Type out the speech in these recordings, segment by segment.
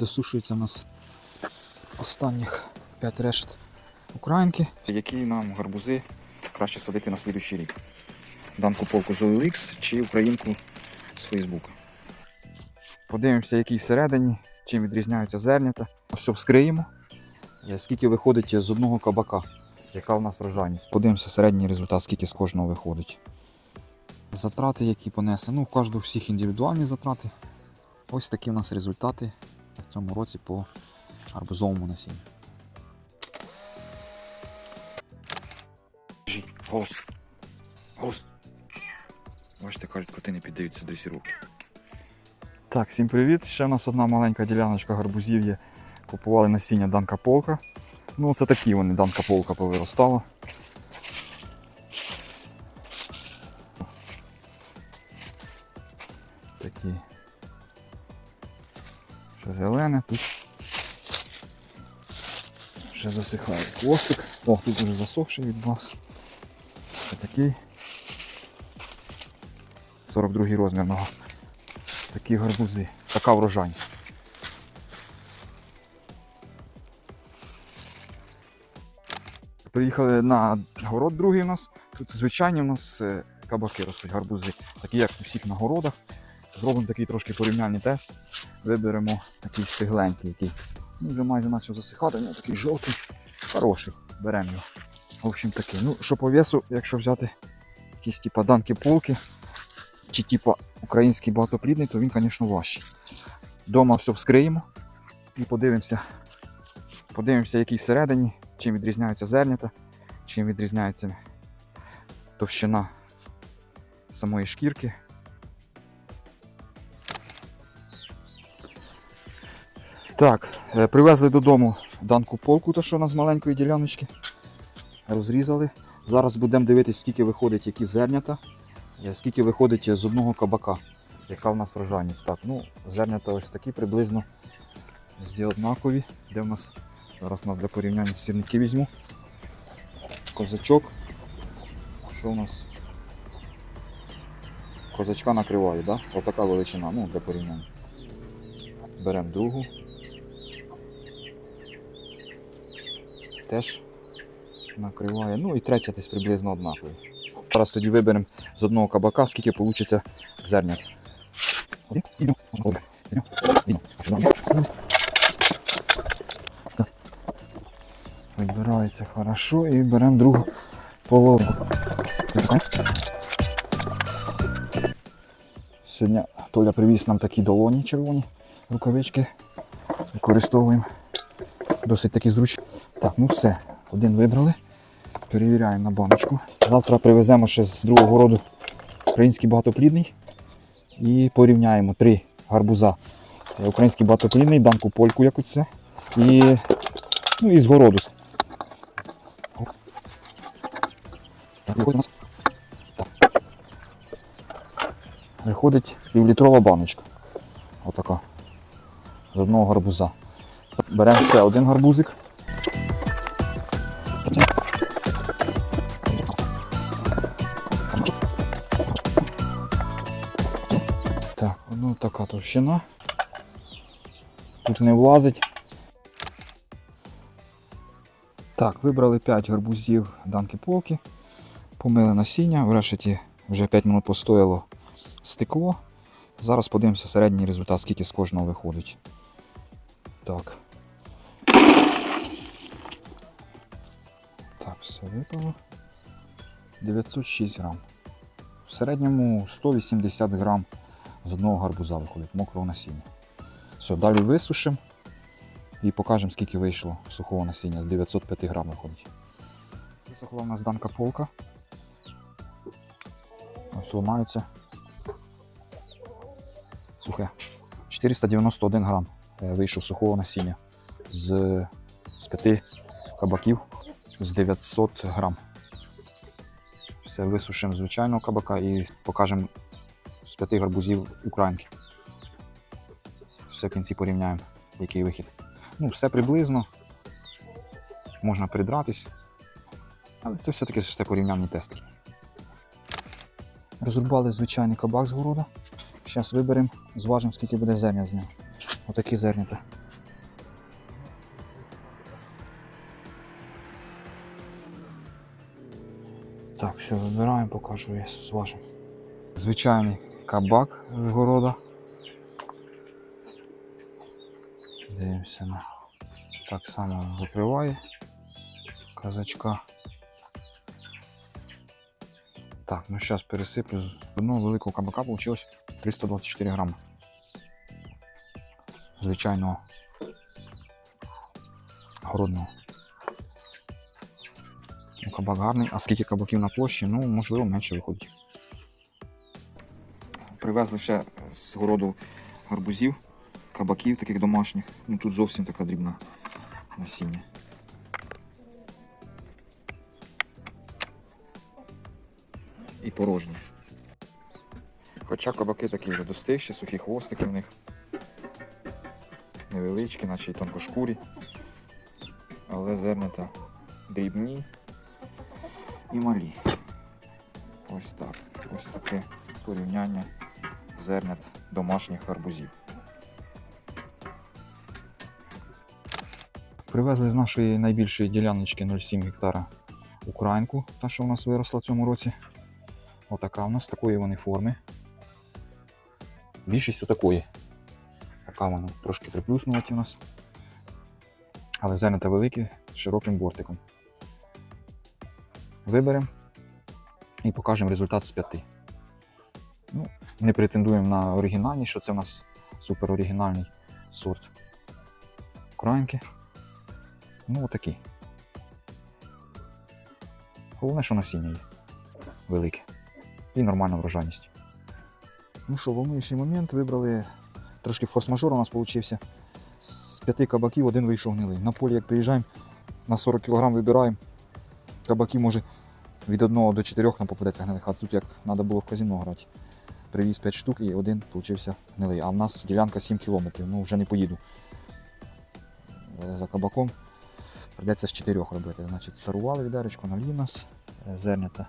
Досушується у нас останніх 5 решт українки. Які нам гарбузи краще садити на слідуючий рік? Данку полку з OLX чи українку з Фейсбука? Подивимося, який всередині, чим відрізняються зернята. Все вскриємо. Е, Скільки виходить з одного кабака, яка у нас врожайність. Подивимося середній результат, скільки з кожного виходить. Затрати, які понесе. Ну, у кожного всіх індивідуальні затрати. Ось такі у нас результати в цьому році по арбузовому насінню. Голос. Голос. Бачите, кажуть, коти не піддаються дресіровки. Так, всім привіт. Ще в нас одна маленька діляночка гарбузів є. Купували насіння Данка Полка. Ну, це такі вони, Данка Полка повиростала. Такі. Зелене тут. Ще засихає хвостик. О, тут вже засохший від вас. Це такий. 42 розмір. Такі гарбузи. Така врожайність. Приїхали на город другий у нас. Тут звичайні у нас е, кабаки ростуть, гарбузи, такі як у всіх на городах. Зробимо такий трошки порівняльний тест. Виберемо такий стигленький, який ну, вже майже почав засихати, ну такий жовтий, хороший. Беремо його. В общем такий. Ну, що по весу, якщо взяти якісь типа данки полки, чи типа український багатоплідний, то він, звісно, важчий. Дома все вскриємо і подивимося, подивимося, який всередині, чим відрізняються зернята, чим відрізняється товщина самої шкірки. Так, е, привезли додому данку полку, то що у нас з маленької діляночки. Розрізали. Зараз будемо дивитися, скільки виходить які зернята. Е, Скільки виходить з одного кабака, яка в нас врожайність. Так, ну, зернята ось такі приблизно зді однакові. Де в нас? Зараз у нас для порівняння сірники візьму. Козачок. Що у нас? Козачка накриває, да? Отака величина, ну, для порівняння. Беремо другу. Теж накриває. Ну і третя десь приблизно однакові. Зараз тоді виберемо з одного кабака, скільки вийде. Так. Вибирається хорошо і беремо другу половину. Сьогодні Толя привіз нам такі долоні червоні рукавички. Використовуємо. Досить такі зручні. Так, ну все. Один вибрали. Перевіряємо на баночку. Завтра привеземо ще з другого роду український багатоплідний і порівняємо три гарбуза. Е, Український багатоплідний, данку польку яку це. І, ну, з городу. Виходить півлітрова баночка. Отака. З одного гарбуза. Беремо ще один гарбузик. Товщина. Тут не влазить. Так, вибрали 5 гарбузів данки полки, помили насіння, в решеті вже 5 минут постояло стекло. Зараз подивимося середній результат, скільки з кожного виходить. Так. Так, все випало. 906 грам. В середньому 180 грам з одного гарбуза виходить, мокрого насіння. Все, далі висушимо і покажемо, скільки вийшло сухого насіння. З 905 грам виходить. Висохла у нас данка полка. Ось ламаються. Сухе. 491 грам е, вийшов сухого насіння з, з 5 кабаків з 900 грам. Все висушимо звичайного кабака і покажемо з п'яти гарбузів українки. Все в кінці порівняємо, який вихід. Ну, все приблизно. Можна придратись. Але це все-таки все порівнянні тести. Розрубали звичайний кабак з городу. Зараз виберемо, зважимо, скільки буде зерня з нього. Отакі зернята. Так, все, вибираємо, покажу, зважимо. Звичайний кабак з города. Дивимося на. Так само закриває казачка. Так, ну зараз пересиплю. З одного великого кабака вийшло 324 грами. Звичайного городного. Ну, кабак гарний. А скільки кабаків на площі? Ну, можливо, менше виходить. Привезли ще з городу гарбузів, кабаків таких домашніх. Ну тут зовсім така дрібна насіння. І порожні. Хоча кабаки такі вже достигші, сухі хвостики в них. Невеличкі, наче й тонкошкурі. Але зернята дрібні і малі. Ось так. Ось таке порівняння зернят домашніх гарбузів. Привезли з нашої найбільшої діляночки 0,7 гектара українку, та що у нас виросла в цьому році. Отака у нас, такої вони форми. Більшість отакої. Така вона трошки приплюснуваті у нас. Але зернята великі з широким бортиком. Виберемо і покажемо результат з п'яти. Ну, не претендуємо на оригінальність, що це у нас супер оригінальний сорт українки. Ну, отакі. Головне, що насіння є. Велике. І нормальна врожайність. Ну що, волнуючий момент вибрали трошки форс-мажор у нас вийшов. З п'яти кабаків один вийшов гнилий. На полі, як приїжджаємо, на 40 кг вибираємо. Кабаків може від 1 до 4 нам попадеться гнилих, а тут як треба було в казино грати. Привіз 5 штук і один вийшов гнилий. А в нас ділянка 7 кілометрів, ну вже не поїду е, за кабаком. Придеться з 4 робити. Значить, старували відеречко, налів нас, е, зернята.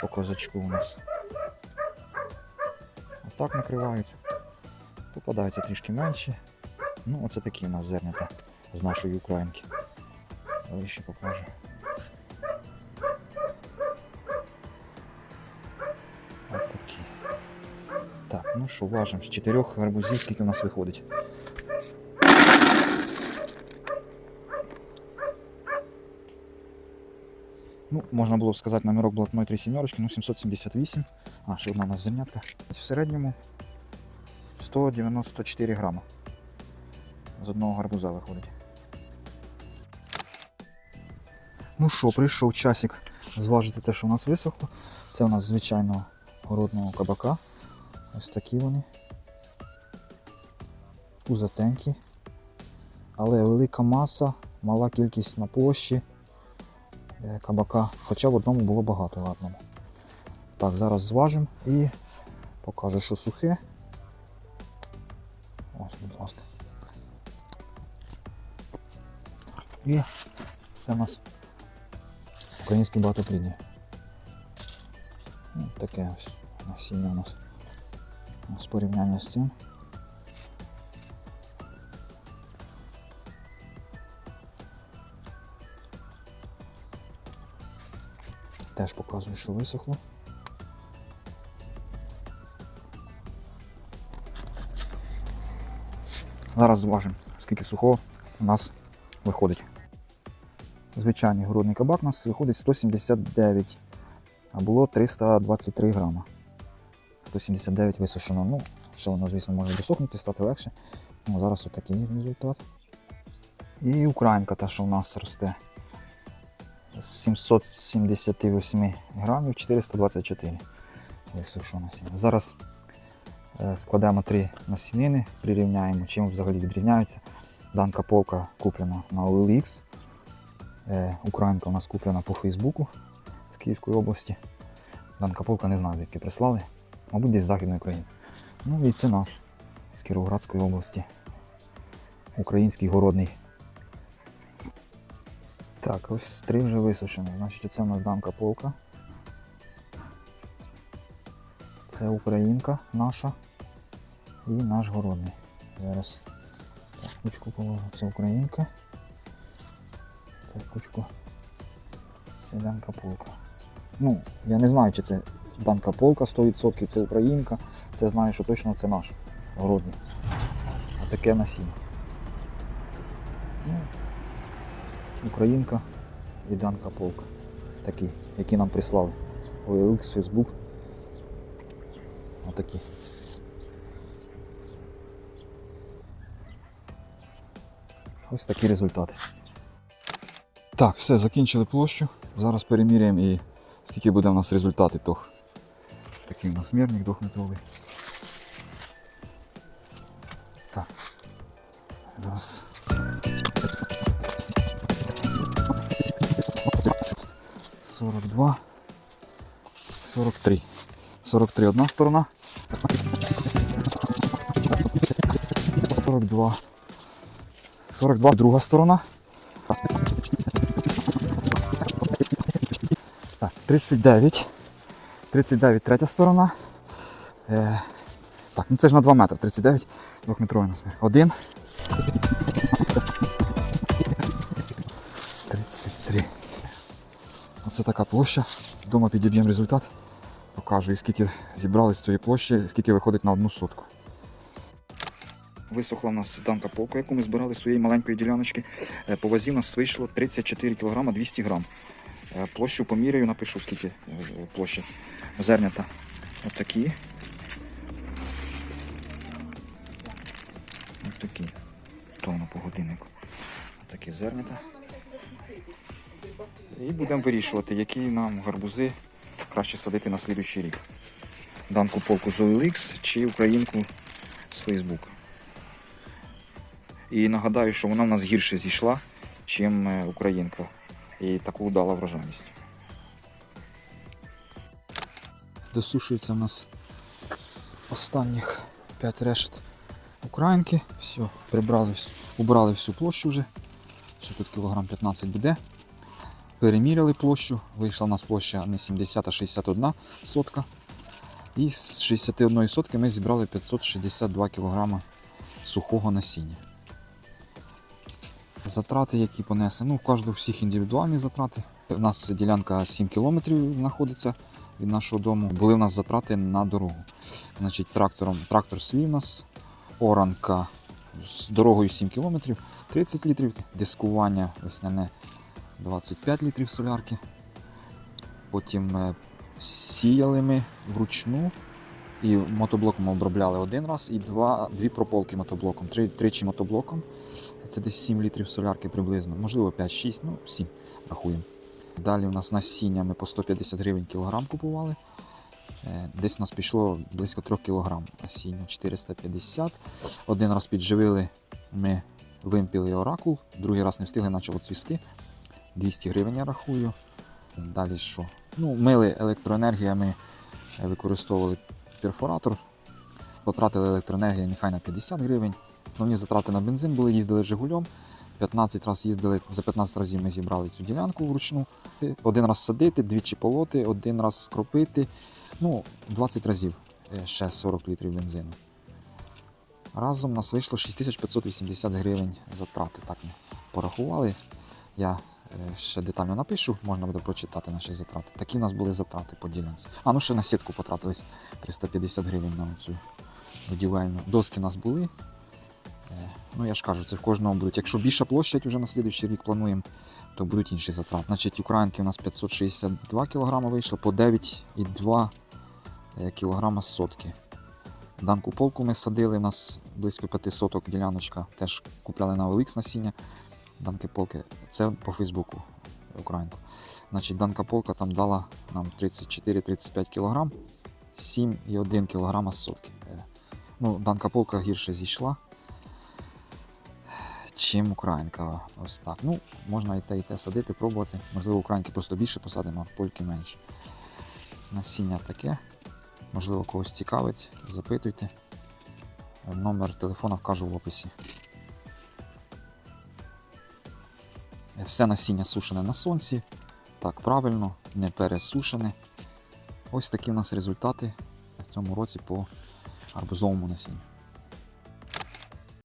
По козачку у нас. Отак накривають. Попадаються трішки менші. Ну, оце такі у нас зернята з нашої українки. Але ще покажу. Ну що, важимо з чотирьох гарбузів, скільки у нас виходить. Ну, можна було б сказати, номерок блатної 3 сімерочки, ну 778. А, ще одна у нас зернятка. В середньому 194 грама. З одного гарбуза виходить. Ну що, прийшов часик зважити те, що у нас висохло. Це у нас звичайного городного кабака. Ось такі вони. Пузатенькі. Але велика маса, мала кількість на площі е, кабака. Хоча в одному було багато в одному. Так, зараз зважимо і покажу, що сухе. Ось, будь ласка. І це у нас український багатоплідний. Ну, таке ось насіння у нас. З порівняння з цим. Теж показую, що висохло. Зараз зважимо, скільки сухого у нас виходить. Звичайний городний кабак у нас виходить 179, а було 323 грама. 179 висушено. Ну, ще воно, звісно, може досохнути, стати легше. Ну, зараз отакий результат. І українка та, що в нас росте. З 778 грамів 424 висушено. Зараз е, складемо три насінини, прирівняємо, чим взагалі відрізняються. Данка полка куплена на OLX. Е, Українка у нас куплена по Фейсбуку з Київської області. Данка полка не знаю, звідки прислали. Мабуть, десь з Західної України. Ну і це наш з Кіровоградської області. Український городний. Так, ось три вже висушені. Значить, це у нас данка полка. Це українка наша і наш городний. Зараз так, кучку положу. Це українка. Це кучку Це Данка Полка. Ну, я не знаю, чи це Данка Полка 100%, це Українка. Це знаю, що точно це наш городний. А таке насіння. Ну, Українка і Данка Полка. Такі, які нам прислали. OLX, Facebook. Отакі. Ось такі результати. Так, все, закінчили площу. Зараз переміряємо і скільки буде у нас результати тох. Такий у нас мірник двохметровий. Так. Раз. Сорок два. Сорок три. Сорок три одна сторона. Сорок два. Сорок два друга сторона. Так, 39. 39 третя сторона. Е, так, ну це ж на 2 метри. 39 двохметровий нас. Один. 33. Оце така площа. Дома підіб'ємо результат. Покажу, і скільки зібрали з цієї площі, скільки виходить на одну сотку. Висохла в нас данка полка, яку ми збирали з своєї маленької діляночки. Е, По вазі в нас вийшло 34 кг 200 грам. Е, Площу поміряю, напишу, скільки е, площа зернята. От такі. Тонну по годиннику. Такі зернята. І будемо вирішувати, які нам гарбузи краще садити на слідуючий рік. Данку полку з OLX чи українку з Facebook. І нагадаю, що вона в нас гірше зійшла, чим е, українка. І таку дала врожайність. Досушується в нас останніх 5 решт українки. Все, прибрали, убрали всю площу вже. Ще тут кілограм 15 буде. Переміряли площу. Вийшла у нас площа не 70, а 61 сотка. І з 61 сотки ми зібрали 562 кг сухого насіння. Затрати, які понесли, ну, кожного всіх індивідуальні затрати. У нас ділянка 7 км знаходиться від нашого дому. Були в нас затрати на дорогу. Значить, трактором, трактор свій у нас, оранка з дорогою 7 км, 30 літрів, дискування весняне 25 літрів солярки. Потім е, сіяли ми вручну і мотоблоком обробляли один раз і два, дві прополки мотоблоком, три, тричі мотоблоком. Це десь 7 літрів солярки приблизно, можливо 5-6, ну 7 рахуємо. Далі у нас насіння ми по 150 гривень кілограм купували. Е, Десь у нас пішло близько 3 кг насіння 450. Один раз підживили, ми вимпіли оракул, другий раз не встигли, почало цвісти. 200 гривень я рахую. Далі що? Ну, мили електроенергія, ми використовували перфоратор. Потратили електроенергію нехай на 50 гривень. Основні затрати на бензин були, їздили Жигулем. 15 разів їздили, за 15 разів ми зібрали цю ділянку вручну. Один раз садити, двічі полоти, один раз скропити. Ну, 20 разів е, ще 40 літрів бензину. Разом у нас вийшло 6580 гривень затрати. Так ми порахували. Я ще детально напишу, можна буде прочитати наші затрати. Такі у нас були затрати по ділянці. А ну ще на сітку потратились 350 гривень на цю будівельну. Доски у нас були. Е, Ну, я ж кажу, це в кожному будуть. Якщо більша площадь вже на слідуючий рік плануємо, то будуть інші затрати. Значить, українки у нас 562 кг вийшло по 9,2 е, кг сотки. Данку полку ми садили, у нас близько 5 соток діляночка, теж купляли на OLX насіння. Данки полки. Це по Фейсбуку українку. Значить, данка полка там дала нам 34-35 кг, 7,1 кг сотки. Ну, данка полка гірше зійшла чим українка. Ось так. Ну, можна і те, і те садити, пробувати. Можливо, українки просто більше посадимо, а польки менше. Насіння таке. Можливо, когось цікавить, запитуйте. Номер телефона вкажу в описі. Все насіння сушене на сонці. Так, правильно, не пересушене. Ось такі в нас результати в цьому році по арбузовому насінню.